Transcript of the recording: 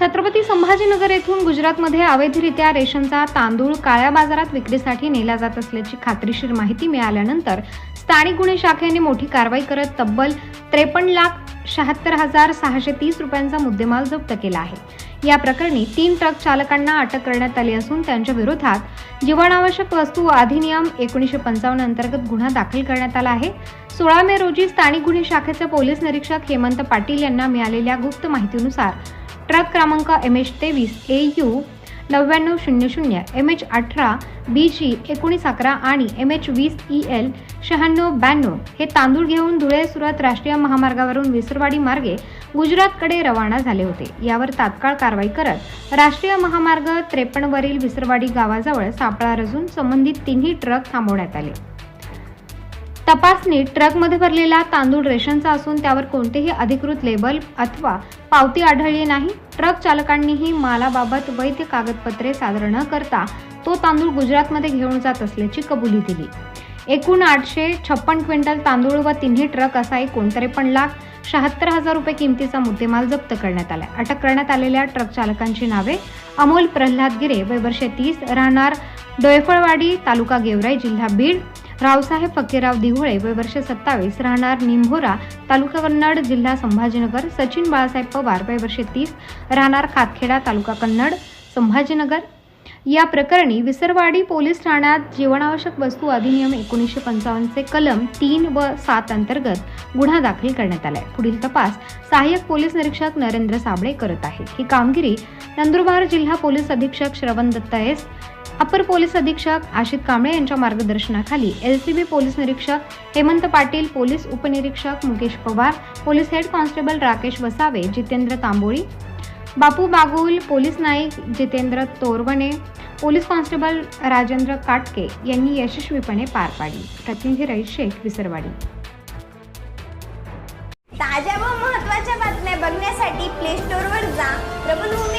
छत्रपती संभाजीनगर येथून गुजरातमध्ये अवैधरित्या रेशनचा तांदूळ काळ्या बाजारात विक्रीसाठी नेला जात असल्याची खात्रीशीर माहिती मिळाल्यानंतर स्थानिक गुन्हे शाखेने मोठी कारवाई करत तब्बल त्रेपन्न लाख शहात्तर हजार सहाशे तीस रुपयांचा मुद्देमाल जप्त केला आहे. या प्रकरणी तीन ट्रक चालकांना अटक करण्यात आली असून त्यांच्या विरोधात जीवनावश्यक वस्तू अधिनियम एकोणीसशे पंचावन्न अंतर्गत गुन्हा दाखल करण्यात आला आहे. सोळा मे रोजी स्थानिक गुन्हे शाखेचे पोलीस निरीक्षक हेमंत पाटील यांना मिळालेल्या गुप्त माहितीनुसार ट्रक क्रमांक एम एच तेवीस ए यू नव्याण्णव शून्य शून्य एम एच अठरा बी जी एकोणीस अकरा आणि एम एच वीस ई एल शहाण्णव ब्याण्णव हे तांदूळ घेऊन धुळे सुरत राष्ट्रीय महामार्गावरून विसरवाडी मार्गे गुजरातकडे रवाना झाले होते. यावर तात्काळ कारवाई करत राष्ट्रीय महामार्ग त्रेपन्नवरील विसरवाडी गावाजवळ सापळा रचून संबंधित तिन्ही ट्रक थांबवण्यात आले. तपासणीत ट्रकमध्ये भरलेला तांदूळ रेशनचा असून त्यावर कोणतेही अधिकृत लेबल अथवा पावती आढळली नाही. ट्रक चालकांनीही मालाबाबत वैध कागदपत्रे सादर न करता तो तांदूळ गुजरातमध्ये घेऊन जात असल्याची कबुली दिली. एकूण आठशे छप्पन क्विंटल तांदूळ व तिन्ही ट्रक असा एकूण त्रेपन्न लाख शहात्तर हजार रुपये किमतीचा मुद्देमाल जप्त करण्यात आला. अटक करण्यात आलेल्या ट्रक चालकांची नावे अमोल प्रल्हाद गिरे वय वर्षे तीस राहणार डोयफळवाडी तालुका गेवराई जिल्हा बीड रावसाहेब फकीरराव दिघोळे वय वर्ष सत्तावीस राहणार निंभोरा तालुका कन्नड जिल्हा संभाजीनगर. सचिन बाळासाहेब पवार वय वर्ष तीस राहणार खातखेडा तालुका कन्नड संभाजीनगर. या प्रकरणी विसरवाडी पोलीस ठाण्यात जीवनावश्यक वस्तू अधिनियम एकोणीसशे पंचावन्नचे कलम तीन व सात अंतर्गत गुन्हा दाखल करण्यात आलाय. पुढील तपास सहाय्यक पोलीस निरीक्षक नरेंद्र साबळे करत आहेत ही कामगिरी नंदुरबार जिल्हा पोलीस अधीक्षक श्रवण दत्ता एस. अपर पोलीस अधीक्षक आशित कांबळे यांच्या मार्गदर्शनाखाली एल पी बी पोलीस निरीक्षक हेमंत पाटील पोलीस उपनिरीक्षक Mukesh Pawar police head constable Rakesh Vasave Jitendra Tamboli Bapu Bagul police naik Jitendra Torawane police constable Rajendra Katke यांनी यशस्वीपणे पार पाडली. प्रतिनिधी रईस शेख विसरवाडी. ताज्या व महत्त्वाच्या बातम्या बघण्यासाठी प्ले स्टोअरवर जा. प्रबलभूमी